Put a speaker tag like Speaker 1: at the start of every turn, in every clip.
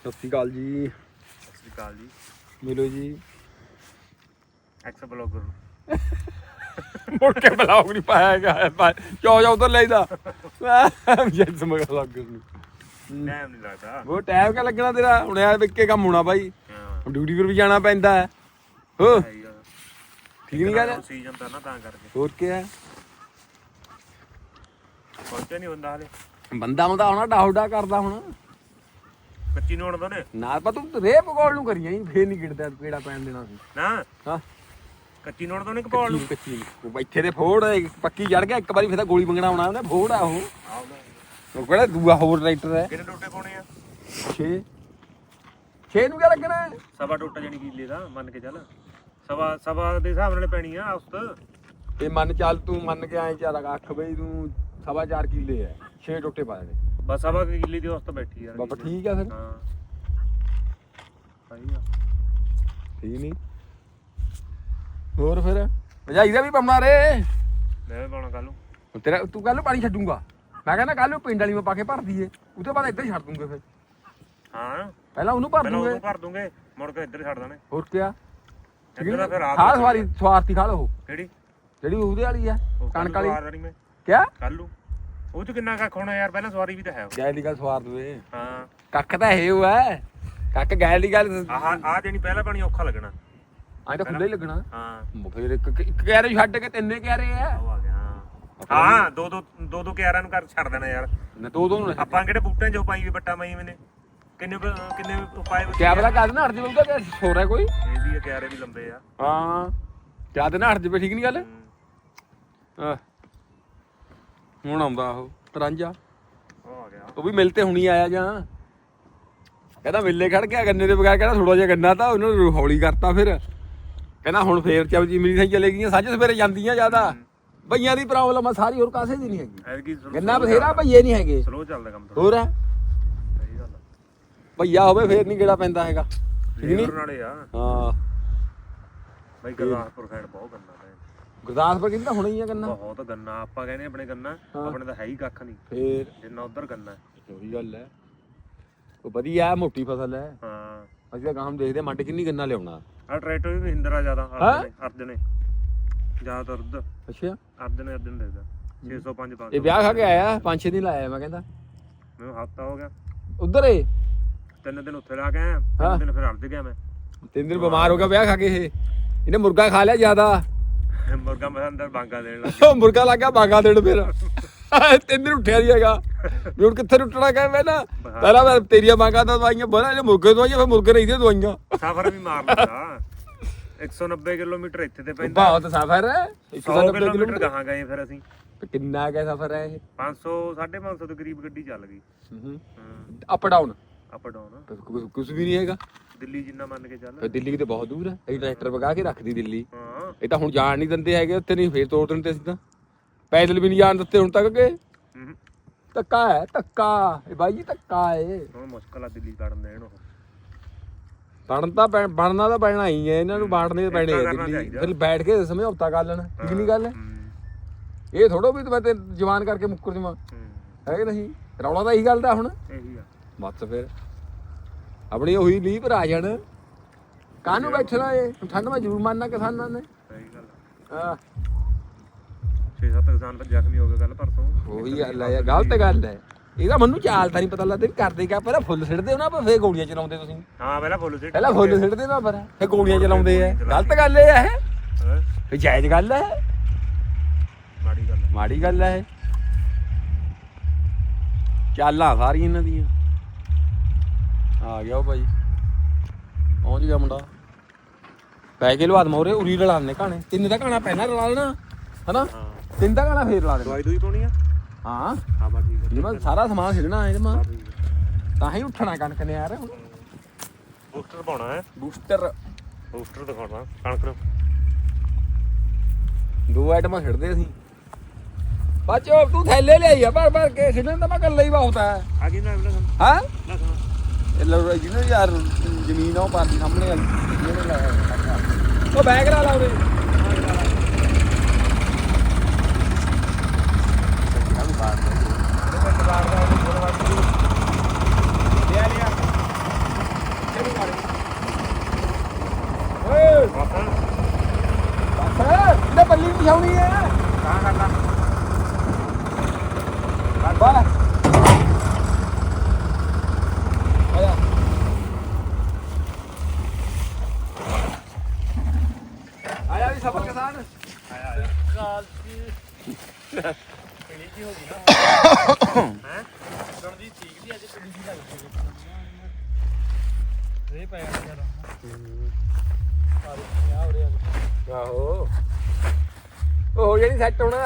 Speaker 1: ਸਤਿ ਸ਼੍ਰੀ ਅਕਾਲ ਜੀ।
Speaker 2: ਸਤਿ ਸ਼੍ਰੀ ਅਕਾਲ ਜੀ।
Speaker 1: ਮਿਲੋ ਜੀ।
Speaker 2: ਐਕਸ ਬਲੌਗਰ
Speaker 1: ਮੁੜ ਕੇ ਬਲੌਗ ਨਹੀਂ ਪਾਇਆ ਗਿਆ ਚੋ ਜਾ ਉਧਰ ਲੈਦਾ ਜੈਸ ਮਗਰ ਲੱਗ
Speaker 2: ਟਾਈਮ ਨਹੀਂ ਲੱਗਦਾ।
Speaker 1: ਉਹ ਟਾਈਮ ਕਾ ਲੱਗਣਾ ਤੇਰਾ? ਹੁਣ ਯਾਰ ਵਿੱਕੇ ਕੰਮ ਹੋਣਾ ਬਾਈ
Speaker 2: ਹਾਂ।
Speaker 1: ਡਿਊਟੀ ਪਰ ਵੀ ਜਾਣਾ ਪੈਂਦਾ ਹੈ। ਹੋ। ਠੀਕ ਨਹੀਂ ਗੱਲ?
Speaker 2: ਸੀਜ਼ਨ ਤਾਂ ਨਾ ਤਾਂ ਕਰਕੇ।
Speaker 1: ਹੋਰ ਕੀ ਹੈ?
Speaker 2: ਪਹੁੰਚਿਆ ਨਹੀਂ ਹੁੰਦਾ ਹਲੇ।
Speaker 1: ਬੰਦਾ ਹੁੰਦਾ ਹੋਣਾ ਡਾਉਡਾ ਕਰਦਾ ਹੁਣ।
Speaker 2: ਕੱਚੀ ਨੂੰ ਉੜਦਾ ਨੇ
Speaker 1: ਨਾ ਪਾ ਤੂੰ ਰੇ ਪਕੌੜ ਨੂੰ ਕਰੀਆਂ ਹੀ ਫੇਰ ਨਹੀਂ ਗਿੜਦਾ ਕਿਹੜਾ ਪੈਣ ਦੇਣਾ ਸੀ।
Speaker 2: ਨਾ?
Speaker 1: ਹਾਂ।
Speaker 2: ਕੱਚੀ ਨੂੰ ਉੜਦਾ ਨੇ ਕਪਾਲ ਨੂੰ।
Speaker 1: ਕੱਚੀ। ਉਹ ਬੈਠੇ ਦੇ ਫੋੜ ਇੱਕ ਪੱਕੀ ਚੜ ਗਿਆ ਇੱਕ ਵਾਰੀ ਫਿਰ ਤਾਂ ਗੋਲੀ ਮੰਗਣਾ ਆਉਣਾ ਉਹਨੇ ਫੋੜ ਆ ਉਹ। ਉਹ ਕਿਹੜਾ ਦੂਆ ਹੋਰ ਟਰੈਕਟਰ ਹੈ?
Speaker 2: ਕਿਹਨੇ ਟੋਟੇ ਪਾਉਣੇ ਆ?
Speaker 1: 6 6 ਨੂੰ ਕਿਆ ਲੱਗਣਾ? ਹੈ?
Speaker 2: ਸਵਾ ਟੋਟਾ ਜਾਨੀ ਕੀਲੇ ਦਾ ਮੰਨ ਕੇ ਚੱਲ। ਸਵਾ ਸਵਾ ਦੇ ਹਿਸਾਬ ਨਾਲ ਪੈਣੀ ਆ ਉਸਤ
Speaker 1: ਇਹ ਮੰਨ ਚੱਲ ਤੂੰ ਮੰਨ ਕੇ ਆਏ ਚਾਰ ਅੱਖ ਬਈ ਤੂੰ ਸਵਾ ਚਾਰ ਕਿੱਲੇ ਹੈ। 6 ਟੋਟੇ ਪਾ ਦੇ।
Speaker 2: ਬਸ ਕੁ ਕਿੱਲੇ ਦੀ ਉਸਤ ਬੈਠੀ ਯਾਰ
Speaker 1: ਬਾਬਾ ਠੀਕ ਆ ਫਿਰ।
Speaker 2: ਹਾਂ। ਸਹੀ ਆ।
Speaker 1: ਠੀਕ ਨਹੀਂ। ਹੋਰ ਫਿਰ? ਭਜਾਈ ਦਾ ਵੀ ਪਾਉਣਾ ਰੇ।
Speaker 2: ਮੈਂ ਵੀ ਪਾਉਣਾ ਕੱਲ ਨੂੰ।
Speaker 1: ਹੁਣ ਤੇਰਾ ਤੂੰ ਕੱਲ ਨੂੰ ਪਾਣੀ ਛੱਡੂਗਾ। ਮੈਂ ਕਹਿੰਦਾ ਕੱਲ ਨੂੰ ਪਿੰਡ ਵਾਲੀ ਮੈਂ ਪਾ ਕੇ ਭਰ ਦਈਏ। ਉਹ ਤੋਂ ਬਾਅਦ ਇੱਧਰ ਹੀ ਛੱਡ ਦੂੰਗੇ ਫਿਰ।
Speaker 2: ਹਾਂ।
Speaker 1: ਪਹਿਲਾਂ ਉਹਨੂੰ ਭਰ
Speaker 2: ਪਹਿਲਾਂ
Speaker 1: ਦੂੰਗੇ।
Speaker 2: ਉਹਨੂੰ ਭਰ ਦੂੰਗੇ। ਮੁੜ ਕੇ ਇੱਧਰ ਛੱਡ ਦੇਣੇ।
Speaker 1: ਹੋਰ ਕਿਆ?
Speaker 2: ਇੱਧਰ ਦਾ ਫਿਰ
Speaker 1: ਖਾਲ
Speaker 2: ਨੂੰ
Speaker 1: ਸਵਾਰੀ ਸਵਾਰਤੀ ਖਾਲ ਉਹ
Speaker 2: ਕਿਹੜੀ?
Speaker 1: ਜਿਹੜੀ ਉਹਦੇ ਵਾਲੀ ਆ
Speaker 2: ਉਹ
Speaker 1: ਕਣਕ ਵਾਲੀ।
Speaker 2: ਸਵਾਰ ਦੇਣੀ ਮੈਂ।
Speaker 1: ਕਿਆ?
Speaker 2: ਕੱਲ ਨੂੰ। ਉਹ ਚ ਕਿੰਨਾ ਕੱਖ ਹੋਣਾ ਯਾਰ ਪਹਿਲਾਂ ਸਵਾਰੀ ਵੀ ਤਾਂ ਹੈ ਉਹ।
Speaker 1: ਗੈਲ ਦੀ ਗੱਲ ਸਵਾਰ ਦਵੇ
Speaker 2: ਹਾਂ।
Speaker 1: ਕੱਖ ਤਾਂ ਇਹ ਉਹ ਹੈ ਕੱਖ ਗੈਲ ਦੀ ਗੱਲ
Speaker 2: ਆਹ ਆਹ ਦੇਣੀ ਪਹਿਲਾ ਪਾਣੀ ਔਖਾ ਲੱਗਣਾ।
Speaker 1: ਐਂ ਤਾਂ ਖੁੱਲੇ ਹੀ ਲੱਗਣਾ।
Speaker 2: ਹਾਂ।
Speaker 1: ਫਿਰ ਇੱਕ ਇੱਕ ਕਹਿਰੇ ਛੱਡ ਕੇ ਤਿੰਨੇ ਕਹਿਰੇ ਆ।
Speaker 2: ਉਹ ਆ ਗਿਆ ਹਾਂ। ਹਾਂ ਦੋ ਦੋ ਦੋ ਦੋ ਕਿਆਰਾਂ ਨੂੰ ਕਰ ਛੱਡ ਦੇਣਾ ਯਾਰ।
Speaker 1: ਨਾ ਦੋ ਦੋ ਨੂੰ
Speaker 2: ਆਪਾਂ ਕਿਹੜੇ ਬੂਟਿਆਂ 'ਚੋਂ ਪਾਈ ਵੀ ਬੱਟਾ ਮਾਈ ਮੈਨੇ ਕਿੰਨੇ ਕੁ- ਕਿੰਨੇ ਪਾਏ ਵੇ
Speaker 1: ਕਿਆ ਪਤਾ ਕਦ ਨਾ ਹਟ ਉਹਦਾ ਕਿ ਸੋਰਾ ਕੋਈ?
Speaker 2: ਇਹ ਵੀ ਆ, ਕਿਆਰੇ ਵੀ ਲੰਬੇ ਆ।
Speaker 1: ਹਾਂ। ਕਿਆ ਤੇ ਨਾ ਹਟ ਜਵੇ ਠੀਕ ਨਹੀਂ ਗੱਲ?
Speaker 2: ਹੂੰ।
Speaker 1: ਹਾਂ ਹੁਣ ਆਉਂਦਾ ਉਹ ਰਾਂਝਾ
Speaker 2: ਉਹ ਆ ਗਿਆ।
Speaker 1: ਉਹ ਵੀ ਮਿਲ ਤੇ ਹੁਣੀ ਆਇਆ ਜਾਂ। ਕਹਿੰਦਾ ਮਿੱਲੇ ਖੜ ਗਿਆ ਗੰਨੇ ਦੇ ਬਗੈਰ ਕਹਿੰਦਾ ਥੋੜਾ ਜਿਹਾ ਗੰਨਾ ਤਾਂ ਉਹਨਾਂ ਨੂੰ ਹੌਲੀ ਕਰਤਾ ਫਿਰ। ਕਹਿੰਦਾ ਹੁਣ ਫੇਰ ਚਬਜੀ ਮੇਰੀ ਸਾਈ ਚਲੇ ਗਈਆਂ ਸਾਂਝ ਸਵੇਰੇ ਜਾਂਦੀਆਂ ਜ਼ਿਆਦਾ। ਭਈਆਂ ਦੀ ਪ੍ਰੋਬਲਮ ਆ ਸਾਰੀ ਹੋਰ ਕਾਸੇ ਦੀ ਨਹੀਂ ਹੈਗੀ। ਗੰਨਾ ਬਥੇਰਾ ਭਈਏ ਨਹੀਂ ਹੈਗੇ।
Speaker 2: ਸਲੋ ਚੱਲਦਾ ਕੰਮ
Speaker 1: ਹੋਰ ਆ
Speaker 2: ਸਹੀ ਗੱਲ ਆ।
Speaker 1: ਭਈਆ ਹੋਵੇ ਫੇਰ ਨਹੀਂ ਗੇੜਾ ਪੈਂਦਾ ਹੈਗਾ। ਠੀਕ ਨਹੀਂ
Speaker 2: ਲੇਬਰ ਨਾਲੇ ਆ।
Speaker 1: ਹਾਂ।
Speaker 2: ਬਾਈ ਗੁਰਦਾਸਪੁਰ ਸਾਈਡ ਬਹੁਤ ਗੰਨਾ ਹੈ
Speaker 1: ਗੁਰਦਾਸਪੁਰ ਕਹਿੰਦਾ ਹੁਣੇ ਹੀ ਆ ਗੰਨਾ।
Speaker 2: ਬਹੁਤ ਗੰਨਾ ਆਪਾਂ ਕਹਿੰਦੇ ਆਪਣੇ ਗੰਨਾ। ਆਪਣੇ ਤਾਂ ਹੈ ਹੀ ਕੱਖ ਨਹੀਂ।
Speaker 1: ਫੇਰ?
Speaker 2: ਜਿੰਨਾ ਉਧਰ ਗੰਨਾ।
Speaker 1: ਉਹੀ ਗੱਲ ਹੈ। ਉਹ ਵਧੀਆ ਮੋਟੀ ਫਸਲ ਹੈ।
Speaker 2: ਹਾਂ।
Speaker 1: ਅਸੀਂ ਤਾਂ ਦੇਖਦੇ ਮੰਡ ਕਿੰਨੀ ਗੰਨਾ ਲਿਆਉਣਾ।
Speaker 2: ਆ ਟਰੈਕਟਰ ਵੀ ਹਿੰਦਰਾ ਜ਼ਿਆਦਾ? ਅਰਦ ਨੇ ਜ਼ਿਆਦਾਤਰ ਅਰਦ
Speaker 1: ਅੱਛਾ।
Speaker 2: ਅਰਦ ਨੇ ਅਰਦ ਨੇ ਦੇਖਦਾ 605 500
Speaker 1: ਇਹ ਵਿਆਹ ਖਾ ਕੇ ਆਇਆ ਪੰਜ ਛੇ ਦਿਨ ਲਾਇਆ ਮੈਂ ਕਹਿੰਦਾ।
Speaker 2: ਮੈਨੂੰ ਹਫਤਾ ਹੋ ਗਿਆ।
Speaker 1: ਉਧਰ ਏ?
Speaker 2: ਤਿੰਨ ਦਿਨ ਉੱਥੇ ਲਾ ਕੇ ਆਇਆ। ਤਿੰਨ ਦਿਨ ਫਿਰ ਅਰਦ ਗਿਆ ਮੈਂ।
Speaker 1: ਤਿੰਨ ਦਿਨ ਬਿਮਾਰ ਹੋ ਗਿਆ ਵਿਆਹ ਖਾ ਕੇ ਇਹ। ਇਹਨੇ ਮੁਰਗਾ ਖਾ ਲਿਆ ਜ਼ਿਆਦਾ।
Speaker 2: ਮੁਰਗਾ ਮੈਂ ਅੰਦਰ ਬਾਂਗਾ ਦੇਣ ਲੱਗ
Speaker 1: ਉਹ ਮੁਰਗਾ ਲੱਗ ਗਿਆ ਬਾਗਾ ਦੇਣ ਫਿਰ। ਤਿੰਨ ਉੱਠਿਆ ਨਹੀਂ ਹੈਗਾ। ਵੀ ਹੁਣ ਕਿੱਥੇ ਉੱਠਣਾ ਕਹੇ ਮੈਂ ਨਾ। ਪਹਿਲਾਂ ਮੈਂ ਤੇਰੀਆਂ ਬਾਗਾ ਦਾ ਦਵਾਈਆਂ ਬਣਾ ਇਹ ਮੁਰਗੇ ਦਵਾਈਆਂ ਫਿਰ ਮੁਰਗੇ ਨਹੀਂ ਦੇ ਦਵਾਈਆਂ।
Speaker 2: ਸਫ਼ਰ ਵੀ ਮਾਰ ਲਿਆ। 190 ਕਿਲੋਮੀਟਰ ਇੱਥੇ ਤੇ ਪੈਂਦਾ।
Speaker 1: ਬਹੁਤ ਸਫਰ ਹੈ।
Speaker 2: 100
Speaker 1: 190
Speaker 2: ਕਿਲੋਮੀਟਰ। ਗਾਹਾਂ ਗਏ ਫਿਰ ਅਸੀਂ।
Speaker 1: ਕਿੰਨਾ ਕੁ ਸਫਰ ਹੈ ਇਹ?
Speaker 2: 500 550 ਦੇ ਕਰੀਬ ਗੱਡੀ ਚੱਲ ਗਈ।
Speaker 1: ਅਪ ਡਾਊਨ
Speaker 2: ਅਪ ਡਾਊਨ
Speaker 1: ਕੁਝ ਵੀ ਨਹੀਂ ਹੈਗਾ।
Speaker 2: ਦਿੱਲੀ ਜਿੰਨਾ ਮੰਨ ਕੇ ਚੱਲ।
Speaker 1: ਫਿਰ ਦਿੱਲੀ ਤੇ ਬਹੁਤ ਦੂਰ ਹੈ। ਇਹ ਟਰੈਕਟਰ ਵਗਾ ਕੇ ਰੱਖਦੀ ਦਿੱਲੀ।
Speaker 2: ਹਾਂ।
Speaker 1: ਇਹ ਤਾਂ ਹੁਣ ਜਾਣ ਨਹੀਂ ਦਿੰਦੇ ਹੈਗੇ ਉੱਥੇ ਨਹੀਂ ਫੇਰ ਤੋੜ ਦਿੰਦੇ ਸਿੱਧਾ ਪੈਦਲ ਵੀ ਨਹੀਂ ਜਾਣ ਦਿੱਤੇ ਹੁਣ ਤੱਕ ਕਿ
Speaker 2: ਹੂੰ।
Speaker 1: ਧੱਕਾ ਹੈ ਧੱਕਾ। ਇਹ ਬਾਈ ਜੀ ਧੱਕਾ ਹੈ।
Speaker 2: ਹੁਣ ਮੁਸ਼ਕਲ ਆ ਦਿੱਲੀ ਕੱਢਣ ਦੇਣ ਉਹ।
Speaker 1: ਬਣਨ ਤਾਂ ਬਣਨਾ ਤਾਂ ਪੈਣਾ ਹੀ ਹੈ। ਇਹਨਾਂ ਨੂੰ ਬਾੜਨੇ ਤਾਂ ਪੈਣੇ ਆ ਦਿੱਲੀ। ਫਿਰ ਬੈਠ ਕੇ ਸਮਝੌਤਾ ਕਰ ਲੈਣਾ। ਠੀਕ ਨਹੀਂ ਗੱਲ
Speaker 2: ਹੂੰ।
Speaker 1: ਇਹ ਥੋੜੋ ਵੀ ਮੈਂ ਤੇ ਜਵਾਨ ਕਰਕੇ ਮੁੱਕਰ ਜਮਾ
Speaker 2: ਹੂੰ।
Speaker 1: ਹੈ ਕਿ ਨਹੀਂ? ਰੌਲਾ ਤਾਂ ਇਹੀ ਗੱਲ ਦਾ ਹੁਣ।
Speaker 2: ਇਹੀ ਆ।
Speaker 1: ਬਸ ਫਿਰ। ਆਪਣੀ ਉਹੀ ਲੀਪ ਆ ਜਾਣ। ਕਾਹਨੂੰ ਬੈਠਣਾ ਏ ਠੰਡ ਮੈਂ ਜ਼ਰੂਰ ਮੰਨਣਾ ਕਿਸਾਨਾਂ ਨੇ।
Speaker 2: ਸਹੀ ਗੱਲ ਆ।
Speaker 1: ਹਾਂ
Speaker 2: 6-7 ਕਿਸਾਨ ਪਰ ਜ਼ਖਮੀ ਹੋ ਗਏ ਕੱਲ ਪਰਸੋਂ।
Speaker 1: ਉਹੀ ਗੱਲ ਯਾਰ ਗਲਤ ਗੱਲ ਹੈ ਇਹਦਾ ਮੈਨੂੰ ਚਾਲ ਤਾਂ ਨਹੀਂ ਪਤਾ ਲੱਗਦਾ ਵੀ ਕਰਦੇ ਕਿਆ ਪਹਿਲਾਂ ਫੁੱਲ ਸਿੱਟਦੇ ਹੋ ਨਾ ਪਰ ਫੇਰ ਗੋਲੀਆਂ ਚਲਾਉਂਦੇ ਤੁਸੀਂ।
Speaker 2: ਹਾਂ ਪਹਿਲਾਂ ਫੁੱਲ ਸਿੱਟ
Speaker 1: ਪਹਿਲਾਂ ਫੁੱਲ ਸਿੱਟਦੇ ਨਾ ਪਰ ਫੇਰ ਗੋਲੀਆਂ ਚਲਾਉਂਦੇ ਆ। ਗਲਤ ਗੱਲ ਇਹ। ਹੈ?
Speaker 2: ਹੈਂ?
Speaker 1: ਫੇ ਜਾਇਜ਼ ਗੱਲ ਹੈ
Speaker 2: ਮਾੜੀ ਗੱਲ ਆ।
Speaker 1: ਮਾੜੀ ਗੱਲ ਹੈ ਚਾਲਾਂ ਸਾਰੀਆਂ ਇਹਨਾਂ ਦੀਆਂ। ਆ ਗਿਆ ਉਹ ਭਾਈ ਪਹੁੰਚ ਗਿਆ ਮੁੰਡਾ। ਪੈ ਕੇ ਲਵਾ ਦਮੋਰੇ ਉਰੀ ਰਲਾਣੇ ਕਾਣੇ ਤਿੰਨ ਦਾ ਕਾਣਾ ਪਹਿਲਾਂ ਰਲਾ ਲੈਣਾ ਹਨਾ? ਤਿੰਨ ਦਾ ਕਾਣਾ ਫੇਰ ਲਾ ਦੇਣਾ।
Speaker 2: ਦਵਾਈ ਦੂਈ ਪਾਉਣੀ ਆ?
Speaker 1: ਹਾਂ।
Speaker 2: ਹਾਂ ਬਾ ਠੀਕ ਆ
Speaker 1: ਮੈਂ ਸਾਰਾ ਸਮਾਨ ਛਿੜਨਾ
Speaker 2: ਹਾਂ, ਆ।
Speaker 1: ਤਾਂ ਹੀ ਉੱਠਣਾ ਕਣਕ ਨੇ ਯਾਰ।
Speaker 2: ਬੂਸਟਰ ਪਾਉਣਾ ਹੈ।
Speaker 1: ਬੂਸਟਰ।
Speaker 2: ਬੂਸਟਰ ਦਿਖਾਉਣਾ ਕਣਕ ਨੂੰ।
Speaker 1: ਦੋ ਆਈਟਮਾਂ ਛਿੜਦੇ ਅਸੀਂ। ਬਾਚੋ ਤੂੰ ਥੈਲੇ ਲਿਆਈ ਆ ਪਰ ਪਰ ਕੇ। ਛਿੜਨ ਤਾਂ ਮੈਂ ਕੱਲਾ ਹੀ ਬਹੁਤ ਹੈ
Speaker 2: ਆ ਗਈ ਨਾ ਲਸਣ
Speaker 1: ਹਾਂ?
Speaker 2: ਲਸਣ
Speaker 1: ਜਿਹਨੇ ਯਾਰ ਜ਼ਮੀਨ ਆ ਉਹ ਪਾਰਟੀ ਸਾਹਮਣੇ ਵਾਲੀ। ਜਿਹਨੇ ਲਾਇਆ ਹੋਇਆ। ਉਹ ਬੈਗ ਲਾ ਲਾ ਉਹਦੇ
Speaker 2: ਬੱਲੀ
Speaker 1: ਪਛਾਉਣੀ ਹੈ
Speaker 3: ਕਾ ਕਰਨਾ
Speaker 1: ਬਾਲਾ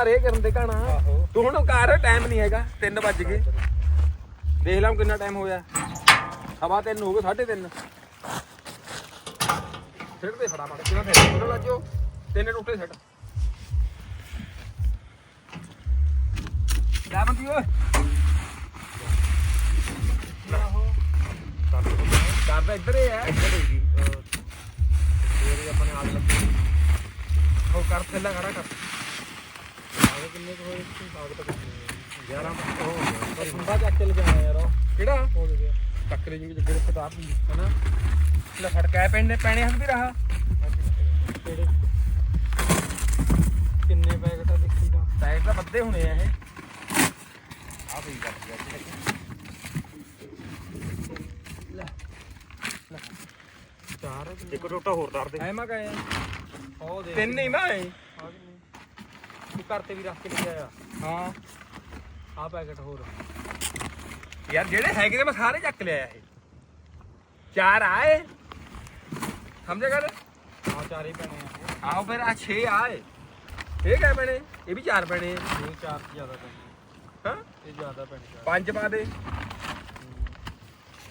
Speaker 3: ਰੇ
Speaker 1: ਕਰਨ ਦੇ ਘਾਣਾ। ਤੂੰ ਹੁਣ ਕਰ ਟਾਈਮ ਨਹੀਂ ਹੈਗਾ 3 ਵੱਜ ਗਏ। ਦੇਖ ਲਾਂ ਕਿੰਨਾ ਟਾਈਮ ਹੋਇਆ। ਸਵਾ 3 ਹੋ ਗਏ 3:30 ਸਿੱਟ ਦੇ ਫਿਰ ਉਹਨੂੰ ਲੱਜੋ। ਤਿੰਨ ਟੁੱਟੇ ਸਿੱਟ। ਲੈ ਬੰਦੀ ਓਏ। ਕਰਦਾ ਇੱਧਰ ਹੀ ਹੈ।
Speaker 3: ਤੇਰੇ ਆਪਣੇ ਆਗ ਲੱਗੀ।
Speaker 1: ਉਹ ਕਰ ਥੱਲਾ ਖੜਾ ਕਰ।
Speaker 3: ਕਿੰਨੇ ਕੁ ਹੋਏ? ਸੀ ਆਗ ਤਾਂ ਕੁਛ ਨਹੀਂ 11 ਉਹ
Speaker 1: ਪਰ
Speaker 3: ਸੁੰਦਾ ਚੱਕ ਕੇ ਲਗਾਇਆ ਯਾਰ ਉਹ।
Speaker 1: ਕਿਹੜਾ?
Speaker 3: ਹੋ ਗਿਆ
Speaker 1: ਟੱਕਰੇ ਜਿਵੇਂ ਜੱਗੇ ਦੇ ਕਿਤਾਬ ਹੁੰਦੀ ਹਨਾ? ਲੈ ਫੜਕਾ ਪੈਣੇ ਪੈਣੇ ਹੱਥ ਵੀ ਰਹਾ।
Speaker 3: ਕਿਹੜੇ? ਕਿੰਨੇ ਪੈਕਟ ਆ ਦੇਖੀ ਤਾਂ।
Speaker 1: ਸਾਈਡ ਤਾਂ ਬੱਦੇ ਹੋਣੇ ਆ ਇਹ।
Speaker 3: ਆ ਵੀ ਕਰ ਗਿਆ। ਚਾਰ ਇੱਕ ਟੋਟਾ ਹੋਰ ਦਰ ਦੇ।
Speaker 1: ਐ ਮਾ ਗਏ
Speaker 3: ਉਹ ਦੇ।
Speaker 1: ਤਿੰਨ ਹੀ ਮੈਂ
Speaker 3: ਤੂੰ ਘਰ ਤੇ ਵੀ ਰੱਖ ਕੇ ਲੈ ਆਇਆ।
Speaker 1: ਹਾਂ।
Speaker 3: ਆ ਪੈਕਟ ਹੋਰ।
Speaker 1: ਯਾਰ ਜਿਹੜੇ ਹੈਗੇ ਨੇ ਮੈਂ ਸਾਰੇ ਚੱਕ ਲਿਆ ਇਹ। ਚਾਰ ਆਏ ਸਮਝਿਆ ਗੱਲ?
Speaker 3: ਆ ਚਾਰੇ ਪੈਣੇ ਆ।
Speaker 1: ਆਓ ਫਿਰ ਆ 6 ਆਏ ਇਹ। ਕਿਆ ਪੈਣੇ? ਇਹ ਵੀ ਚਾਰ ਪੈਣੇ ਆ।
Speaker 3: ਇਹ ਚਾਰ ਤੋਂ ਜ਼ਿਆਦਾ ਪੈਣੇ।
Speaker 1: ਹਾਂ?
Speaker 3: ਇਹ ਜ਼ਿਆਦਾ ਪੈਣੇ ਚਾਰ।
Speaker 1: ਪੰਜ ਪਾ ਦੇ।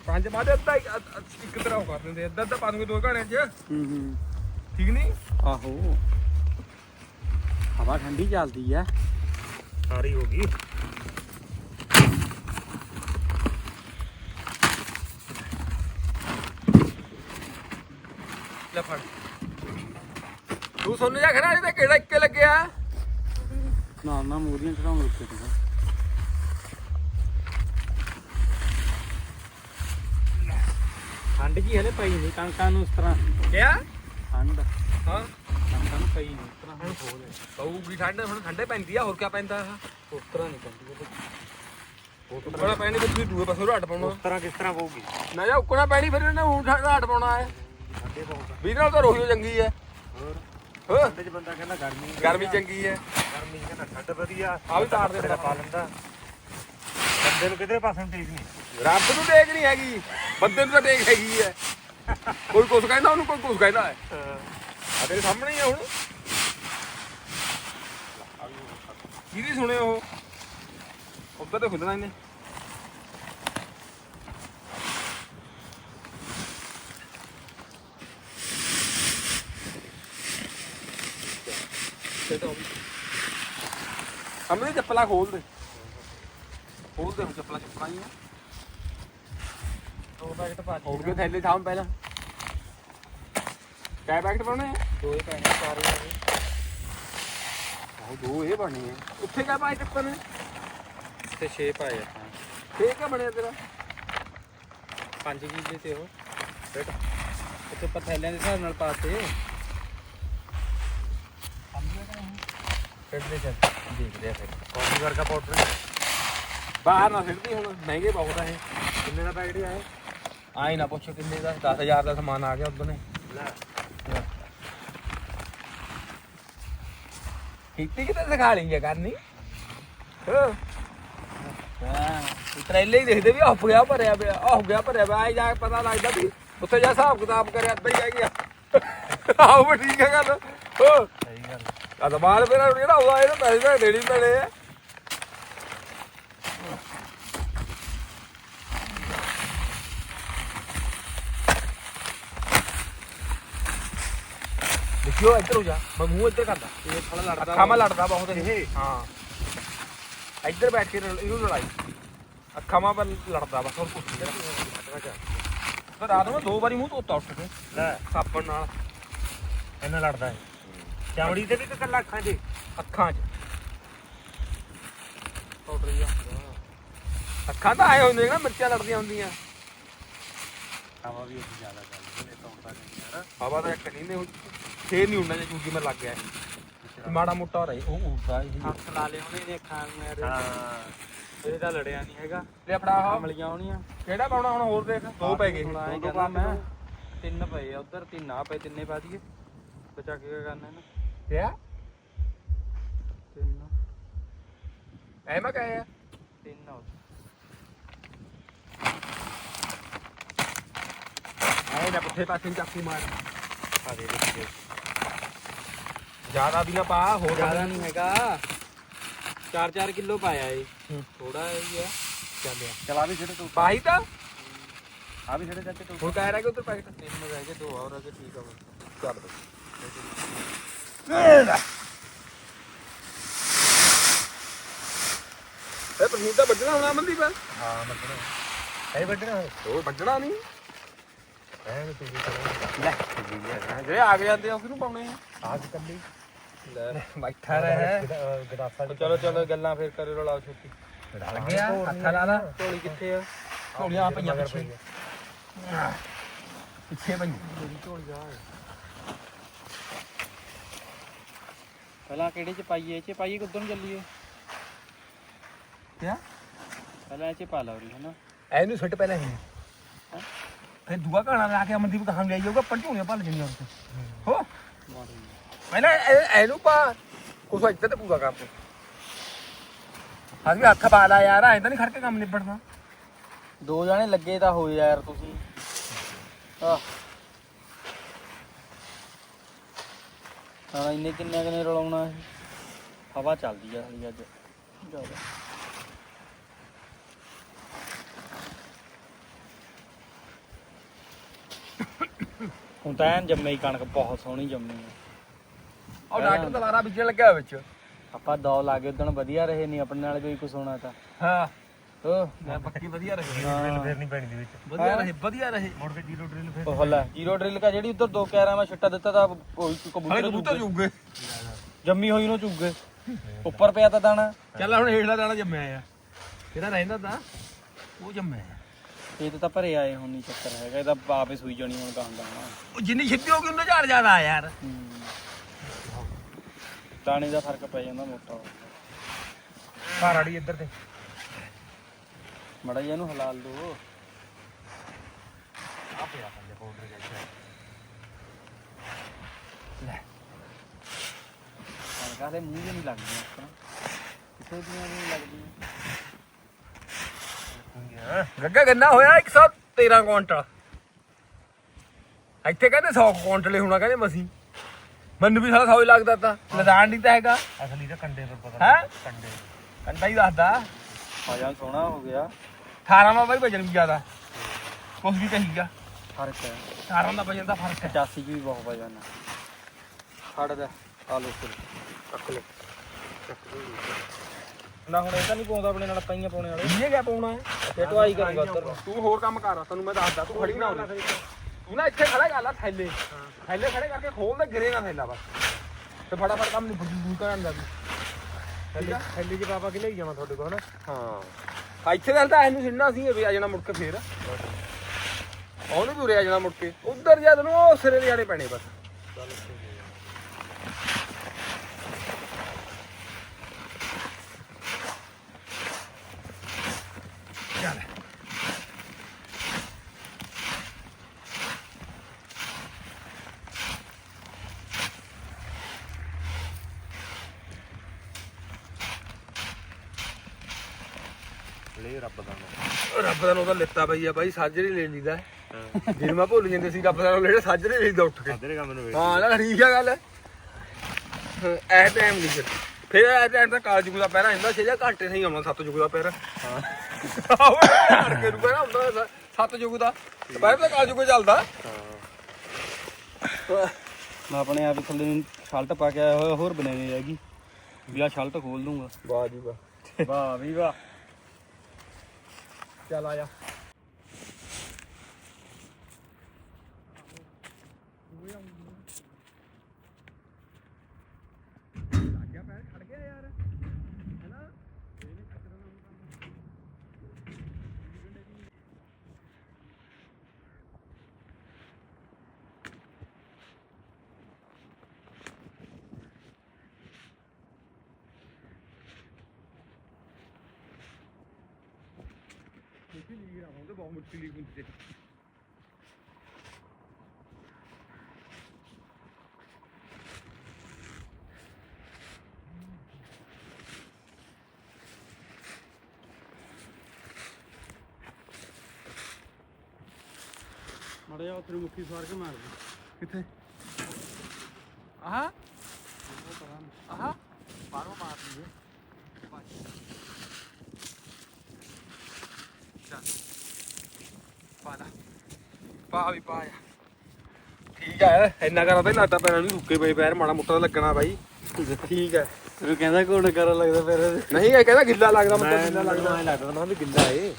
Speaker 1: ਪੰਜ ਪਾ ਦੇ ਅੱਧਾ ਹੀ- ਅੱਧ- ਅੱਧ- ਇੱਕ ਤਰ੍ਹਾਂ ਉਹ ਕਰ ਦਿੰਦੇ ਅੱਧਾ ਅੱਧਾ ਪਾ ਦੂੰਗੇ ਦੋ ਘਾਣਿਆਂ 'ਚ।
Speaker 3: ਹੂੰ ਹੂੰ।
Speaker 1: ਠੀਕ ਨਹੀਂ?
Speaker 3: ਆਹੋ। ਹਵਾ ਠੰਡੀ ਚੱਲਦੀ ਆ। ਸਾਰੀ ਹੋ ਗਈ।
Speaker 1: ਲੈ ਫੜ। ਤੂੰ ਸੁਣ ਜਾ ਖੜਾ ਇਹਦਾ ਕਿਹੜਾ ਇੱਕੇ ਲੱਗਿਆ?
Speaker 3: ਨਾ ਨਾ ਮੂਰੀਆਂ ਚੜਾਉਣ ਰੁਕੇ ਤੂੰ ਠੰਡ ਜੀ ਹਲੇ ਪਈ ਨਹੀਂ ਕਣਕਾਂ ਨੂੰ ਇਸ ਤਰ੍ਹਾਂ।
Speaker 1: ਕਿਆ?
Speaker 3: ਠੰਡ।
Speaker 1: ਹਾਂ।
Speaker 3: ਕਣਕਾਂ ਨੂੰ ਪਈ ਨਹੀਂ ਇਸ ਤਰ੍ਹਾਂ ਹੁਣ ਹੋ ਗਿਆ
Speaker 1: ਪਊਗੀ ਠੰਡ ਹੁਣ ਠੰਡੇ ਪੈਂਦੀ ਆ ਹੋਰ ਕਿਆ ਪੈਂਦਾ ਆ?
Speaker 3: ਉਸ ਤਰ੍ਹਾਂ ਨਹੀਂ ਪੈਂਦੀ
Speaker 1: ਉੱਕਣਾ ਪੈਣੀ ਤੇ ਤੁਸੀਂ ਦੂਏ ਪਾਸੋਂ ਰਾਟ ਪਾਉਣਾ।
Speaker 3: ਉਸ ਤਰ੍ਹਾਂ ਕਿਸ ਤਰ੍ਹਾਂ ਪਊਗੀ?
Speaker 1: ਨਾ ਜਾ ਉੱਕਣਾ ਪੈਣੀ ਫਿਰ ਇਹਨੇ ਊਂ ਠ- ਰਾਟ ਪਾਉਣਾ ਹੈ।
Speaker 3: ਠੰਡੇ ਪਊਗਾ।
Speaker 1: ਵੀ ਨਾਲ ਤਾਂ ਰੋਹੀਓ ਚੰਗੀ ਹੈ।
Speaker 3: ਹੋਰ?
Speaker 1: ਹੋ।
Speaker 3: ਠੰਡੇ ਚ ਬੰਦਾ ਕਹਿੰਦਾ ਗਰਮੀ
Speaker 1: ਗਰਮੀ ਚੰਗੀ ਹੈ।
Speaker 3: ਗਰਮੀ ਚ ਕਹਿੰਦਾ ਠੰਡ ਵਧੀਆ।
Speaker 1: ਆ ਵੀ ਤਾਰ ਦੇ
Speaker 3: ਕੱਪੜੇ ਪਾ ਲੈਂਦਾ। ਬੰਦੇ ਨੂੰ ਕਿਧਰੇ ਪਾਸੇ ਨੂੰ ਠੀਕ ਨਹੀਂ?
Speaker 1: ਰੱਬ ਨੂੰ ਟੇਕ ਨਹੀਂ ਹੈਗੀ। ਬੰਦੇ ਨੂੰ ਤਾਂ ਟੇਕ ਹੈਗੀ ਹੈ। ਕੋਈ ਕੁਛ ਕਹਿੰਦਾ ਉਹਨੂੰ ਕੋਈ ਕੁਛ ਕਹਿੰਦਾ ਹੈ। ਆ ਤੇਰੇ ਸਾਹਮਣੇ ਹੀ ਆ ਹੁਣ। ਕਿਹਦੀ ਸੁਣੇ ਉਹ? ਉੱਧਰ ਤੇ ਖੁੱਲਣਾ ਇਹਨੇ। ਹਮਨੇ ਚੱਪਲਾਂ ਖੋਲ ਦੇ। ਖੋਲ ਦੇ ਹੁਣ ਚੱਪਲਾਂ ਚੱਪਲਾਂ ਹੀ ਆ।
Speaker 3: ਦੋ ਪੈਕਟ ਪਾ
Speaker 1: ਹੋਰ ਕੇ ਥੈਲੇ ਥਾਂ ਪਹਿਲਾਂ। ਕੈ ਪੈਕਟ ਪਾਉਣੇ ਆ?
Speaker 3: ਦੋ ਪੈਣੇ ਸਾਰੇ ਆ
Speaker 1: ਇਹ ਬਣੇ ਆ। ਉੱਥੇ ਕਾ ਪਾਏ ਚੱਪਲ ਨੇ?
Speaker 3: ਤੇ 6 ਪਾਏ ਆਪਾਂ।
Speaker 1: ਫੇਰ ਕਾ ਬਣਿਆ ਤੇਰਾ?
Speaker 3: 5 ਕਿਲੇ ਤੇ ਉਹ? ਬੇਟ ਉੱਤੇ ਪਥੈਲਿਆਂ ਦੇ ਹਿਸਾਬ ਨਾਲ ਪਾਤੇ।
Speaker 1: ਫਿਰ ਦੇ ਚੱਲ ਦੇਖਦੇ ਆ ਫਿਰ।
Speaker 3: ਕਾਫੀ ਵਰਗਾ ਪਾਊਡਰ
Speaker 1: ਬਾਹਰ ਨਾ ਸਿੱਟਦੀ ਹੁਣ ਮਹਿੰਗੇ ਬਹੁਤ ਆ ਇਹ।
Speaker 3: ਕਿੰਨੇ ਦਾ ਪੈਕਟ ਆਇਆ
Speaker 1: ਆਈ ਨਾ ਪੁੱਛੋ ਕਿੰਨੇ ਦਾ 10000 ਦਾ ਸਮਾਨ ਆ ਗਿਆ ਉਦੋਂ ਨੇ।
Speaker 3: ਲੈ।
Speaker 1: ਕੀਤੀ ਕਿਤੇ ਸਿਖਾ ਲਈ ਹੈ ਕਰਨੀ? ਹਾਂ। ਟ੍ਰੇਲੇ ਹੀ ਦੇਖਦੇ ਵੀ ਆਹ ਗਿਆ ਭਰਿਆ ਪਿਆ ਆਹ ਗਿਆ ਭਰਿਆ ਪਿਆ। ਆਈ ਜਾ ਕੇ ਪਤਾ ਲੱਗਦਾ ਵੀ ਉੱਥੇ ਜਾ ਹਿਸਾਬ ਕਿਤਾਬ ਕਰਿਆ ਅੱਧਾ ਹੀ ਰਹਿ ਗਿਆ ਆਹੋ ਵੀ ਠੀਕ ਹੈ ਗੱਲ। ਹੋ।
Speaker 3: ਸਹੀ ਗੱਲ।
Speaker 1: ਆ ਤਾਂ ਮਾਲ ਮੇਰਾ ਜਿਹੜਾ ਹੋਇਆ ਇਹਨੂੰ ਪੈਸੇ ਤਾਂ ਦੇਣੀ ਪੈਣੇ ਆ। ਦੇਖਿਓ ਇੱਧਰ ਹੋ ਜਾ ਮੈਂ ਮੂੰਹ ਇੱਧਰ ਕਰਦਾ
Speaker 3: ਇਹ ਥੋੜਾ ਲੜਦਾ
Speaker 1: ਅੱਖਾਂ ਮੈਂ ਲੜਦਾ ਬਹੁਤ ਇਹ ਹਾਂ ਇੱਧਰ ਬੈਠ ਕੇ ਲੜ- ਇਹਨੂੰ ਲੜਾਈ ਅੱਖਾਂ ਮੈਂ ਪਰ ਲੜਦਾ ਬਸ ਹੋਰ ਕੁਝ ਨਹੀਂ ਫਿਰ ਰਾਤ ਨੂੰ ਮੈਂ ਦੋ ਵਾਰੀ ਮੂੰਹ ਧੋਤਾ ਉੱਠ ਕੇ
Speaker 3: ਲੈ
Speaker 1: ਸਾਬਣ ਨਾਲ
Speaker 3: ਇਹਨਾਂ ਲੜਦਾ ਹੈ ਚਮੜੀ ਤੇ ਵੀ ਤੇ ਕੱਲਾ ਅੱਖਾਂ 'ਚ
Speaker 1: ਅੱਖਾਂ 'ਚ ਅੱਖਾਂ ਤਾਂ ਆਏ ਹੁੰਦੇ ਨਾ ਮਿਰਚਾਂ ਲੜਦੀਆਂ ਹੁੰਦੀਆਂ
Speaker 3: ਹਵਾ ਵੀ ਜ਼ਿਆਦਾ ਚੱਲਦੀ ਨੇ ਤੌੜਦਾ ਨਹੀਂ ਯਾਰ
Speaker 1: ਹਵਾ ਤਾਂ ਇੱਕ ਨਹੀਂ ਨੇ ਫੇਰ ਨਹੀਂ ਹੁੰਦਾ ਜੇ ਚੂਜੀ ਮੈਂ ਲੱਗ ਗਿਆ। ਮਾੜਾ ਮੋਟਾ ਰਹੇ ਉਹ ਉਲਟਾ ਹੀ।
Speaker 3: ਹੱਥ ਲਾ ਲਏ ਉਹਨੇ ਨੇ ਖਾਣ ਮੇਰੇ
Speaker 2: ਹਾਂ।
Speaker 3: ਇਹ ਤਾਂ ਲੜਿਆ ਨਹੀਂ ਹੈਗਾ।
Speaker 1: ਲੈ ਫੜਾ ਆਹ।
Speaker 3: ਅਮਲੀਆਂ ਹੋਣੀਆਂ।
Speaker 1: ਕਿਹੜਾ ਪਾਉਣਾ ਹੁਣ ਹੋਰ ਦੇਖ? ਦੋ ਪੈ ਗਏ।
Speaker 3: ਆਏਂ
Speaker 1: ਦੋ ਦੋ
Speaker 3: ਕਰਨਾ
Speaker 1: ਮੈਂ
Speaker 3: ਮੈਂ ਤਿੰਨ ਪਏ ਆ ਉਧਰ ਤਿੰਨ ਆ ਪਏ ਤਿੰਨੇ ਪਾ ਦਈਏ। ਬਚਾ ਕੇ ਕਰਨਾ ਇਹਨੂੰ?
Speaker 1: ਕਿਆ?
Speaker 3: ਤਿੰਨ।
Speaker 1: ਐ ਮੈਂ ਕਹੇ ਆ
Speaker 3: ਤਿੰਨ ਆ
Speaker 1: ਐ ਨਾ ਪੁੱਠੇ ਪਾਸੇ ਨੂੰ ਚਾਕੂ ਮਾਰ।
Speaker 3: ਆ ਦੇ ਦੇ।
Speaker 1: ਜ਼ਿਆਦਾ ਵੀ ਨਾ ਪਾ ਹੋ
Speaker 3: ਜ਼ਿਆਦਾ ਨਹੀਂ ਹੈਗਾ। 4-4 ਕਿਲੋ ਪਾਇਆ ਏ। ਥੋੜਾ ਹੀ ਆ। ਚੱਲਿਆ
Speaker 2: ਚਲਾ ਵੀ ਛੱਡ ਤੂੰ
Speaker 1: ਪਾਈ ਤਾਂ?
Speaker 2: ਆ ਵੀ ਛੱਡ ਚਾਚੇ ਤੂੰ
Speaker 1: ਹੁਣ ਕਹਿ ਰਿਹਾ ਕਿ ਉੱਧਰ ਪੈਕਟ
Speaker 3: ਤਿੰਨ ਰਹਿ ਗਏ ਦੋ ਹੋਰ ਅਗੇ ਠੀਕ ਆ ਬਸ
Speaker 1: ਚੱਲ ਇਹ ਪ੍ਰਸੀਦ ਤਾਂ ਵੱਜਣਾ ਹੋਣਾ ਮੰਦੀ ਪਰ
Speaker 2: ਹਾਂ ਮਤਲਬ ਐ ਵੱਢਣਾ
Speaker 1: ਉਹ ਵੱਜਣਾ ਨਹੀਂ?
Speaker 2: ਐ ਤੂੰ
Speaker 1: ਲੈ ਜਿਹੜੇ ਆ ਕੇ ਜਾਂਦੇ ਆ ਕਿਹਨੂੰ ਪਾਉਣੇ ਆ।
Speaker 2: ਆਜ ਕੱਲੀ।
Speaker 1: ਬੈਠਾ ਰਹਿ।
Speaker 2: ਗਦਾਸਾ
Speaker 3: ਚਲੋ ਚਲੋ ਗੱਲਾਂ ਫੇਰ ਕਰੇ ਰਲਾਓ ਛੇਤੀ
Speaker 1: ਡਲ ਗਿਆ ਹੱਥ ਲਾ ਲਾ।
Speaker 3: ਢੋਲੀ ਕਿੱਥੇ ਆ?
Speaker 1: ਘੋੜੀਆਂ ਪਈਆਂ ਪਿੱਛੇ। ਪਿੱਛੇ ਪਈਆਂ।
Speaker 3: ਮੇਰੀ ਢੋਲੀ ਆ। ਪਹਿਲਾਂ ਕਿਹੜੇ ਚ ਪਾਈਏ? ਇਹ ਚ ਪਾਈਏ ਕਿ ਉਧਰ ਨੂੰ ਚੱਲੀਏ?
Speaker 1: ਕਿਆ?
Speaker 3: ਪਹਿਲਾਂ ਇਹ ਚ ਪਾ ਲਾ ਉਰੀ ਹਨਾ?
Speaker 1: ਐਨੂੰ ਛੱਟ ਪਹਿਲਾਂ ਹੀ? ਫਿਰ ਦੂਆ ਘਾਣਾ ਲਾ ਕੇ ਅਮਨਦੀਪ ਕਹਾਂ ਲੈ ਜਾਊਗਾ? ਪੰਝੂਣੀਆਂ ਭੱਲ ਜਣੀਆਂ ਉੱਤੇ ਹੋ।
Speaker 3: ਮਾੜੀ
Speaker 1: ਪਹਿਲਾਂ ਇਹ- ਇਹਨੂੰ ਪਾ ਕੁਛ ਇੱਥੇ ਤੇ ਪੂਰਾ ਕਰ ਤੂੰ ਹੱਥ ਪਾ ਲਾ ਯਾਰ ਐਂ ਤਾਂ ਨਹੀਂ ਖੜ ਕੇ ਕੰਮ ਨਿਬੜਦਾ
Speaker 3: ਦੋ ਜਾਣੇ ਲੱਗੇ ਤਾਂ ਹੋਏ ਯਾਰ ਤੁਸੀਂ। ਆਹ। ਹਾਂ, ਇੰਨੇ ਕਿੰਨੇ ਕਿੰਨੇ ਰਲਾਉਣਾ ਇਹ? ਹਵਾ ਚੱਲਦੀ ਆ ਹਲੀ ਅੱਜ। ਜ਼ਿਆਦਾ। ਹੁਣ ਤਾਂ ਐਨ ਜੰਮੇ ਹੀ ਕਣਕ, ਬਹੁਤ ਸੋਹਣੀ ਜੰਮੀ ਆ।
Speaker 1: ਉਹ ਡਾਕਟਰ ਦੁਬਾਰਾ ਬੀਜਣ ਲੱਗਿਆ ਵਿੱਚ।
Speaker 3: ਆਪਾਂ ਦੌ ਲਾ ਕੇ ਉਦਣ ਵਧੀਆ ਰਹੇ ਨਹੀਂ ਆਪਣੇ ਨਾਲ ਕੋਈ ਕੁਛ ਹੋਣਾ ਤਾਂ।
Speaker 1: ਹਾਂ।
Speaker 3: ਓ
Speaker 1: ਮੈਂ ਪੱਕੀ ਵਧੀਆ ਰਹੀ।
Speaker 2: ਫੇਰ ਨਹੀਂ ਪੈਣੀ ਦੇ ਵਿੱਚ।
Speaker 1: ਵਧੀਆ ਰਹੇ ਵਧੀਆ ਰਹੇ।
Speaker 2: ਮੁੜ ਕੇ ਜ਼ੀਰੋ ਡਰਿਲ ਫੇਰ।
Speaker 3: ਉਹ ਹਲਾ ਜੀਰੋ ਡਰਿਲ ਕਾ ਜਿਹੜੀ ਉਧਰ ਦੋ ਕੈਰਾਂ ਮੈਂ ਛੱਟਾ ਦਿੱਤਾ ਤਾਂ ਕੋਈ
Speaker 1: ਹਲੇ
Speaker 3: ਕਬੂਤਰ
Speaker 1: ਕਬੂਤਰ
Speaker 3: ਚੁੱਗੇ
Speaker 1: ਜੂਗੇ
Speaker 3: ਜੰਮੀ ਹੋਈ ਨੂੰ ਚੁੱਗੇ ਉੱਪਰ ਪਿਆ ਤਾਂ ਦਾਣਾ।
Speaker 1: ਚੱਲ ਹੁਣ ਹੇਠਲਾ ਦਾਣਾ ਜੰਮਿਆ ਆ। ਜਿਹੜਾ ਰਹਿੰਦਾ ਤਾਂ ਉਹ ਜੰਮਿਆ
Speaker 3: ਇਹ ਤਾਂ ਭਰੇ ਆਏ ਹੁਣ ਨਹੀਂ ਚੱਕਰ ਹੈਗਾ ਇਹਦਾ ਆਪੇ ਸੂਈ ਜਾਣੀ ਹੁਣ ਗਾਂ ਦਾ
Speaker 1: ਉਹ ਜਿੰਨੀ ਛਿੱਤੀ ਹੋ ਗਈ ਉਹਨਾਂ ਝਾੜ ਜ਼ਿਆਦਾ ਆ ਯਾਰ।
Speaker 3: ਦਾਣੇ ਦਾ ਫ਼ਰਕ ਪੈ ਜਾਂਦਾ ਮੋਟਾ।
Speaker 2: ਘਰ ਆੜੀ ਇੱਧਰ ਤੇ
Speaker 3: ਮੜਾ ਜਿਹਾ ਇਹਨੂੰ ਹਲਾਲ ਦੋ।
Speaker 2: ਆ ਪਿਆ ਥੱਲੇ ਪਾਊਡਰ ਜਿਹਾ
Speaker 3: ਕਣਕਾਂ ਦੇ ਮੂੰਹ ਨਹੀਂ ਲੱਗਦੀਆਂ ਇਸ ਤਰ੍ਹਾਂ ਕਿਸੇ ਦੀਆਂ ਨਹੀਂ ਲੱਗਦੀਆਂ?
Speaker 1: ਗੱਗਾ ਗੰਨਾ ਹੋਇਆ? 113 ਕੁਇੰਟਲ। ਇੱਥੇ ਕਹਿੰਦੇ 100 ਕੁਇੰਟਲ ਹੋਣਾ ਕਹਿੰਦੇ ਮਸੀਂ ਮੈਨੂੰ ਵੀ ਸਾਲਾ 100 ਹੀ ਲੱਗਦਾ ਤਾਂ। ਲਦਾਨ ਨਹੀਂ ਤਾਂ ਹੈਗਾ।
Speaker 2: ਅਸਲੀ ਤਾਂ ਕੰਡੇ ਪਰ ਪਤਾ
Speaker 1: ਹੈਂ?
Speaker 2: ਕੰਡੇ
Speaker 1: ਕੰਡਾ ਹੀ ਦੱਸਦਾ।
Speaker 3: ਵਜਨ ਸੋਹਣਾ ਹੋ ਗਿਆ।
Speaker 1: 18 ਦਾ ਬਾਈ ਵਜਨ ਵੀ ਜ਼ਿਆਦਾ। ਕੁਛ ਵੀ ਕਹੀਗਾ
Speaker 3: ਫ਼ਰਕ ਹੈ।
Speaker 1: 18 ਦਾ ਵਜਨ ਦਾ ਫ਼ਰਕ ਹੈ।
Speaker 3: 85 ਚ ਵੀ ਬਹੁਤ ਵਜਨ ਹੈ। ਫੜ ਦੇ ਆ ਲੋ ਫਿਰ
Speaker 1: ਰੱਖ ਲੈ
Speaker 3: ਨਾ ਹੁਣ ਇਹ ਤਾਂ ਨਹੀਂ ਪਾਉਂਦਾ ਆਪਣੇ ਨਾਲ ਪਈਆਂ ਪਾਉਣੇ ਵਾਲੇ।
Speaker 1: ਇਹ ਕਿਆ ਪਾਉਣਾ ਹੈ?
Speaker 3: ਤੇ ਢਵਾਈ ਕਰੂੰਗਾ ਉੱਧਰ
Speaker 1: ਤੂੰ ਹੋਰ ਕੰਮ ਕਰ ਤੈਨੂੰ ਮੈਂ ਦੱਸਦਾ ਤੂੰ ਖੜੀ ਨਾ ਹੋ ਤੂੰ ਨਾ ਇੱਥੇ ਖੜਾ ਕਰ ਲੈ ਥੈਲੇ। ਥੈਲੇ ਖੜੇ ਕਰਕੇ ਖੋਲ ਦੇ ਗਿਰੇ ਨਾ ਥੈਲਾ ਬਸ। ਤੇ ਫਟਾਫਟ ਕੰਮ ਨਹੀਂ ਬੁੱਝੂ ਕਰਨ ਦਾ ਆ।
Speaker 2: ਥੈਲੀ ਚ ਪਾਪਾ ਕਿ ਲਈ ਜਾਵਾਂ ਤੁਹਾਡੇ ਕੋਲ ਹਨਾ?
Speaker 1: ਹਾਂ। ਇੱਥੇ ਤਾਂ ਇਹਨੂੰ ਸਿੱਧਣਾ ਸੀ ਵੀ ਆ ਜਾਣਾ ਮੁੜ ਕੇ ਫੇਰ। ਉਹਨੂੰ ਵੀ ਉਰੇ ਆ ਜਾਣਾ ਮੁੜ ਕੇ। ਉਧਰ ਜਦ ਨੂੰ ਉਹ ਸਿਰੇ ਦੇ ਜਾਣੇ ਪੈਣੇ ਬਸ ਚੱਲ
Speaker 2: ਲੈ ਰੱਬ ਦਾ ਨਾਮ
Speaker 1: ਰੱਬ ਦਾ ਨਾਮ ਤਾਂ ਲਿੱਤਾ ਪਈ ਆ ਬਾਈ ਸਾਜਰੇ ਲੈ ਲਈਦਾ। ਜਿਹਨੂੰ ਮੈਂ ਭੁੱਲ ਜਾਂਦੇ ਸੀ ਰੱਬ ਦਾ ਨਾਮ ਲੈਣਾ ਸਾਜਰੇ ਲਈਦਾ ਉੱਠ ਕੇ।
Speaker 2: ਤੇਰੇ ਕੰਮ ਨੂੰ
Speaker 1: ਹਾਂ ਨਾ ਠੀਕ ਆ ਗੱਲ। ਐ ਟਾਈਮ ਨਹੀਂ ਫਿਰ। ਫਿਰ ਐ ਟਾਈਮ ਤਾਂ ਕਾਲ ਜੁਗ ਦਾ ਪਹਿਰਾ ਹੁੰਦਾ ਛੇ ਜਾਂ ਘੰਟੇ ਸਹੀ ਆਉਣਾ ਸੱਤ ਜੁਗ ਦਾ ਪਹਿਰਾ ਹਾਂ। ਆਹ ਕੇ ਨੂੰ ਪਹਿਰਾ ਹੁੰਦਾ ਸੱਤ ਜੁਗ ਦਾ। ਪਹਿਰਾ ਤਾਂ ਕਾਲ ਜੁਗ ਚੱਲਦਾ।
Speaker 3: ਮੈਂ ਆਪਣੇ ਆਪ ਹੀ ਥੱਲੇ ਨੂੰ ਸ਼ਰਟ ਪਾ ਕੇ ਆਇਆ ਹੋਇਆ ਹੋਰ ਬਣਾਉਣੀ ਹੈਗੀ। ਵੀ ਆ ਸ਼ਰਟ ਖੋਲ ਦੂੰਗਾ
Speaker 1: ਵਾਹ ਜੀ ਵਾਹ।
Speaker 3: ਵਾਹ ਵੀ ਵਾਹ।
Speaker 1: ਚੱਲ ਆ ਜਾ ਹੁਣ ਤੇ ਬਹੁਤ ਮੁਸ਼ਕਿਲ ਹੀ ਹੁੰਦੀ ਹੈ
Speaker 3: ਮੜਾ ਜਾ ਉੱਥੇ ਮੁੱਖੀ ਸਵਾਰ ਕੇ ਮਾਰ ਦੇ
Speaker 1: ਕਿੱਥੇ ਆਹ ਆਹ ਬਾਹਰੋਂ ਮਾਰ ਲਈਏ ਚੱਲ ਪਾ ਦਾ ਪਾ ਵੀ ਪਾ ਜਾ ਠੀਕ ਹੈ ਇੰਨਾ ਕਰਾ ਤਾਂ ਲੱਗਦਾ ਪੈਰਾਂ ਨੂੰ ਸੁੱਕੇ ਪਏ ਪੈਰ ਮਾੜਾ ਮੋਟਾ ਤਾਂ ਲੱਗਣਾ ਬਾਈ। ਠੀਕ ਹੈ
Speaker 3: ਤੈਨੂੰ ਕਹਿੰਦਾ ਕੋਣ ਕਰਨ ਲੱਗਦਾ ਫਿਰ
Speaker 1: ਨਹੀਂ ਇਹ ਕਹਿੰਦਾ ਗਿੱਲਾ ਲੱਗਦਾ ਮਤਲਬ ਗਿੱਲਾ ਲੱਗਦਾ।
Speaker 2: ਐ ਲੱਗਦਾ ਨਾ ਵੀ ਗਿੱਲਾ ਏ।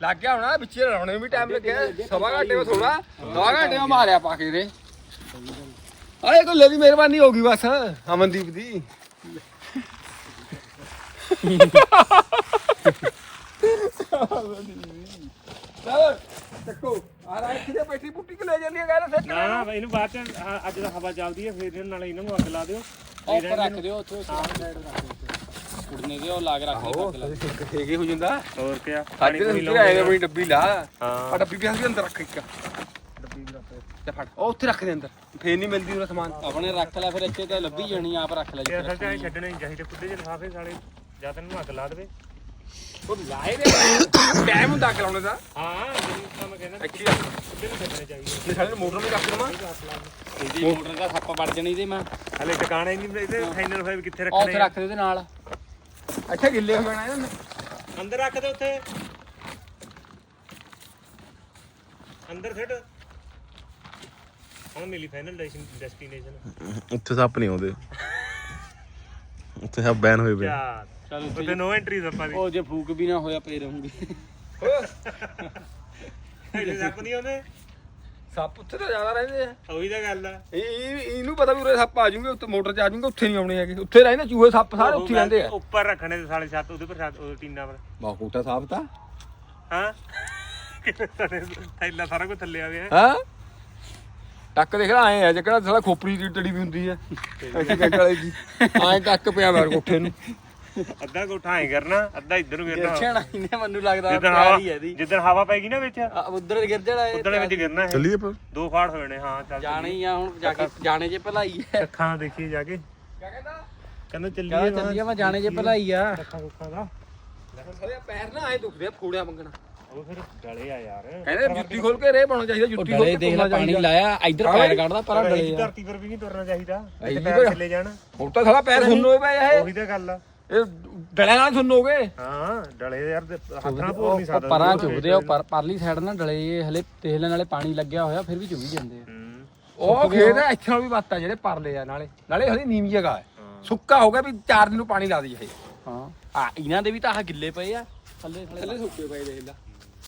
Speaker 1: ਲੱਗ ਗਿਆ ਹੋਣਾ ਵਿੱਚੇ ਲਾਉਣੇ ਨੂੰ ਵੀ ਟਾਈਮ ਲੱਗਿਆ। ਸਵਾ ਘੰਟੇ ਵਿੱਚ ਥੋੜਾ ਸਵਾ ਘੰਟੇ ਵਿੱਚ ਮਾਰਿਆ ਪਾ ਕੇ ਰੇ ਆਏ ਗੁੱਲੇ ਦੀ ਮਿਹਰਬਾਨੀ ਹੋ ਗਈ ਬਸ ਅਮਨਦੀਪ ਦੀ। ਚਲ ਚੱਕੋ। ਆ ਇੱਥੇ ਬੈਠੀ ਬੁੱਟੀ ਕਿ ਲੈ ਜਾਂਦੀ ਹੈ ਕਹਿੰਦਾ ਸੱਚ
Speaker 2: ਨਾ ਨਾ ਇਹਨੂੰ ਬਾਅਦ ਚ ਅੱਜ ਤਾਂ ਹਵਾ ਚੱਲਦੀ ਹੈ ਫਿਰ ਇਹਨਾਂ ਨਾਲ ਇਹਨਾਂ ਨੂੰ ਅੱਗ ਲਾ ਦਿਓ।
Speaker 3: ਉੱਪਰ ਰੱਖ ਦਿਓ ਉੱਥੇ ਸਾਈਡ ਰੱਖ ਦਿਓ। ਕੁੜਨੇ ਦੇ ਉਹ ਲਾ ਕੇ ਰੱਖ ਦਿਓ ਪੱਕ ਲਾ।
Speaker 1: ਠੇਕੇ ਹੋ ਜਾਂਦਾ।
Speaker 2: ਹੋਰ ਕੀ
Speaker 1: ਅੱਜ ਤੇ ਸੁੱਤੇ ਆਏ ਨੇ ਆਪਣੀ ਡੱਬੀ ਲਾ। ਆ
Speaker 2: ਹਾਂ
Speaker 1: ਡੱਬੀ ਵੀ ਅੰਦਰ ਰੱਖ ਇੱਕ। ਡੱਬੀ ਵੀ ਰੱਖ ਤੇ ਫੜ। ਉਹ ਉੱਥੇ ਰੱਖ ਦੇ ਅੰਦਰ। ਫੇਰ ਨਹੀਂ ਮਿਲਦੀ ਉਹਦਾ ਸਮਾਨ।
Speaker 3: ਆਪਣੇ ਰੱਖ ਲੈ ਫਿਰ ਇੱਥੇ ਤੇ ਲੱਭੀ ਜਾਣੀ ਆਪ ਰੱਖ ਲੈ ਜਿੱਥੇ
Speaker 2: ਅਸਲ ਐਂ ਛੱਡਣੇ ਨਹੀਂ ਚਾਹੀਦੇ ਖੁੱਡੇ ਜਿਹੇ ਲਿਫਾਫੇ ਸਾਲੇ। ਜਾਂ ਤੈਨੂੰ ਅੱਗ ਲਾ ਦੇਵੇ।
Speaker 1: ਉਹ ਲਾਏ ਦੇ ਟਾਈਮ ਹੁੰਦਾ ਕਰਾਉਣੇ ਦਾ।
Speaker 2: ਹਾਂ ਤਾਂ ਮੈਂ ਕਹਿੰਦਾ
Speaker 1: ਇੱਥੇ ਹੀ ਰੱਖ।
Speaker 2: ਖੁੱਡੇ ਨੂੰ ਛੱਡਣੇ ਚਾਹੀਦੇ।
Speaker 1: ਜੇ ਸਾਡੇ ਮੋਟਰ ਵੀ ਰੱਖ ਦਵਾਂ।
Speaker 3: ਇਹਦੀ ਮੋਟਰ ਦਾ ਥੱਪ ਵੜ ਜਣੀ ਤੇ ਮੈਂ।
Speaker 2: ਹਲੇ ਟਿਕਾਣਾ ਹੀ ਨਹੀਂ ਇਹਦੇ ਫਾਈਨਲ ਫਾਈਵ ਕਿੱਥੇ
Speaker 3: ਉਹ ਉੱਥੇ
Speaker 2: ਰੱਖਣੇ
Speaker 3: ਰੱਖ ਦੇ ਉਹਦੇ ਨਾਲ।
Speaker 1: ਇੱਥੇ ਗਿੱਲੇ ਹੋ ਜਾਣਾ ਇਹਨਾਂ ਨੇ।
Speaker 2: ਅੰਦਰ ਰੱਖ ਦੇ ਉੱਥੇ। ਅੰਦਰ ਛੱਡ ਹੁਣ ਮਿਲੀ ਫਾਈਨਲ ਡੈਸਟੀਨੇਸ਼ਨ
Speaker 4: ਉੱਥੇ ਸੱਪ ਨਹੀਂ ਆਉਂਦੇ। ਉੱਥੇ ਸੱਪ ਬੈਨ ਹੋਏ ਪਏ।
Speaker 2: ਚਾਰ
Speaker 3: ਚਲ
Speaker 2: ਉੱਥੇ ਨੋ ਐਂਟਰੀਜ਼ ਆਪਾਂ ਦੀ।
Speaker 3: ਉਹ ਜੇ ਫੂਕ ਵੀ ਨਾ ਹੋਇਆ ਪਏ ਰਹੂੰਗੀ
Speaker 2: ਇਹਦੇ ਸੱਪ ਨਹੀਂ ਆਉਂਦੇ।
Speaker 1: ਸੱਪ ਉੱਥੇ ਤਾਂ ਜ਼ਿਆਦਾ ਰਹਿੰਦੇ ਆ।
Speaker 2: ਉਹੀ ਤਾਂ ਗੱਲ ਆ।
Speaker 1: ਇਹ ਇਹ- ਇਹਨੂੰ ਪਤਾ ਵੀ ਉਰੇ ਸੱਪ ਆ ਜੂਗੇ ਉੱਤੇ ਮੋਟਰ 'ਚ ਆ ਜੂਗੇ ਉੱਥੇ ਨਹੀਂ ਆਉਣੇ ਹੈਗੇ। ਉੱਥੇ ਰਹਿੰਦੇ ਚੂਹੇ ਸੱਪ ਸਾਰੇ ਉੱਥੇ ਹੀ ਰਹਿੰਦੇ ਆ।
Speaker 2: ਉੱਪਰ ਰੱਖਣੇ ਤੇ ਸਾਲੇ ਛੱਤ ਉਹਦੇ ਪਰ ਛੱਤ ਉਹ ਟੀਨਾ ਪਰ।
Speaker 1: ਬਹੁਤ ਕੋਟਾ ਸਾਫ਼ ਤਾਂ।
Speaker 2: ਹਾਂ? ਥੈਲਾ ਸਾਰਾ ਕੁਝ ਥੱਲੇ ਆ ਗਿਆ।
Speaker 1: ਹਾਂ? ਟੱਕ ਦੇਖ ਲੈ ਆਏ ਆ ਜਿਹੜਾ ਸਾਲਾ ਖੋਪਰੀ ਦੀ ਟੜੀ ਵੀ ਹੁੰਦੀ ਆ। ਐਸੀ ਕੱਕ ਵਾਲੇ ਦੀ। ਆਏ ਟੱਕ ਪਿਆ ਬਾਰ ਕੋਠੇ ਨੂੰ।
Speaker 2: ਅੱਧਾ ਕੋਠਾ ਐ ਕਰਨਾ ਅੱਧਾ ਇੱਧਰ ਨੂੰ ਗਿਰਨਾ
Speaker 3: ਗਿਰਛਣਾ ਇਹਨੇ ਮੈਨੂੰ ਲੱਗਦਾ
Speaker 2: ਜਿੱਦਣ
Speaker 3: ਪਿਆਰ
Speaker 2: ਹਵਾ
Speaker 3: ਹੀ ਹੈ ਇਹਦੀ।
Speaker 2: ਜਿੱਦਣ ਹਵਾ ਪੈਗੀ ਨਾ ਵਿੱਚ।
Speaker 3: ਆ, ਉੱਧਰ ਗਿਰ ਜਾਣਾ ਇਹ
Speaker 2: ਉਧਰ ਵਿੱਚ ਗਿਰਨਾ ਹੈ
Speaker 4: ਚੱਲੀਏ ਪਰ
Speaker 2: ਦੋ ਫਾੜ ਹੋ ਜਾਣੇ ਹਾਂ ਚੱਲ
Speaker 3: ਜਾਣੇ ਹੀ ਆ ਹੁਣ ਜਾ ਕੇ ਜਾਣੇ ਜੇ ਭਲਾਈ ਹੈ।
Speaker 2: ਅੱਖਾਂ ਦੇਖੀ ਜਾ ਕੇ।
Speaker 1: ਕਿਆ ਕਹਿੰਦਾ?
Speaker 2: ਕਹਿੰਦਾ ਚੱਲੀਏ
Speaker 3: ਕਹਿੰਦਾ ਚੱਲੀਏ ਮੈਂ ਜਾਣੇ ਜੇ ਭਲਾਈ ਆ।
Speaker 2: ਅੱਖਾਂ ਅੱਖਾਂ ਦਾ।
Speaker 1: ਪੈਰ ਨਾ ਆਏ ਦੁਖਦੇ ਆ ਫੋੜਿਆ ਮੰਗਣਾ।
Speaker 2: ਉਹ ਫਿਰ ਡਲੇ ਆ ਯਾਰ।
Speaker 1: ਕਹਿੰਦੇ ਜੁੱਤੀ ਖੋਲ ਕੇ ਰੇ ਪਾਉਣਾ ਚਾਹੀਦਾ ਜੁੱਤੀ ਖੋਲ
Speaker 3: ਡਲੇ
Speaker 1: ਕੇ
Speaker 3: ਦੇਖ ਲੈ ਪਾਣੀ
Speaker 1: ਚਾਹੀਦਾ।
Speaker 3: ਲਾਇਆ ਇੱਧਰ ਪੈਰ ਕੱਢਦਾ ਪਰਾਂ
Speaker 2: ਪਰ
Speaker 3: ਡਲੇ
Speaker 2: ਇਹ
Speaker 3: ਆ।
Speaker 2: ਧਰਤੀ ਪਰ ਵੀ ਨਹੀਂ ਤੁਰਨਾ ਚਾਹੀਦਾ।
Speaker 1: ਇਹੀ
Speaker 2: ਇੱਥੇ ਪੈਰ ਥੱਲੇ ਜਾਣ।
Speaker 1: ਹੁਣ ਤਾਂ ਸਾਲਾ ਪੈਰ ਸੁੰਨ ਹੋਏ ਪਏ ਇਹ।
Speaker 2: ਉਹੀ ਤਾਂ ਗੱਲ ਆ।
Speaker 1: ਇਹ ਡਲਿਆਂ ਨਾਲ ਸੁੰਨ ਹੋ
Speaker 2: ਡਲੇ ਯਾਰ ਹੱਥ ਨਾਲ ਭੋਰ ਨਹੀਂ ਸਕਦਾ।
Speaker 3: ਪਰਾਂ ਚੁਗਦੇ ਆ ਉਹ ਪਰ- ਪਰਲੀ ਸਾਈਡ ਨਾ ਡਲੇ ਇਹ ਹਲੇ ਤੇਲੇ ਨਾਲੇ ਪਾਣੀ ਲੱਗਿਆ ਹੋਇਆ ਫਿਰ ਵੀ ਚੁਗੀ ਜਾਂਦੇ ਆ।
Speaker 2: ਹੂੰ।
Speaker 1: ਉਹ ਖੇਤ ਆ ਇੱਥੇ ਨਾਲ ਵੀ ਬੱਤ ਆ ਜਿਹੜੇ ਪਰਲੇ ਆ ਨਾਲੇ ਨਾਲੇ ਹਲੇ ਨੀਵੀਂ ਜਗ੍ਹਾ ਹੈ। ਸੁੱਕਾ ਹੋ ਗਿਆ ਵੀ ਚਾਰ ਦਿਨ ਨੂੰ ਪਾਣੀ ਲਾ ਦੀ ਇਹ
Speaker 3: ਹਾਂ। ਆ ਇਹਨਾਂ ਦੇ ਵੀ ਤਾਂ ਆਹ ਗਿੱਲੇ ਪਏ ਆ। ਥੱਲੇ ਥੱਲੇ
Speaker 1: ਥੱਲੇ ਸੁੱਕੇ ਪਏ ਦੇਖ ਲੈ।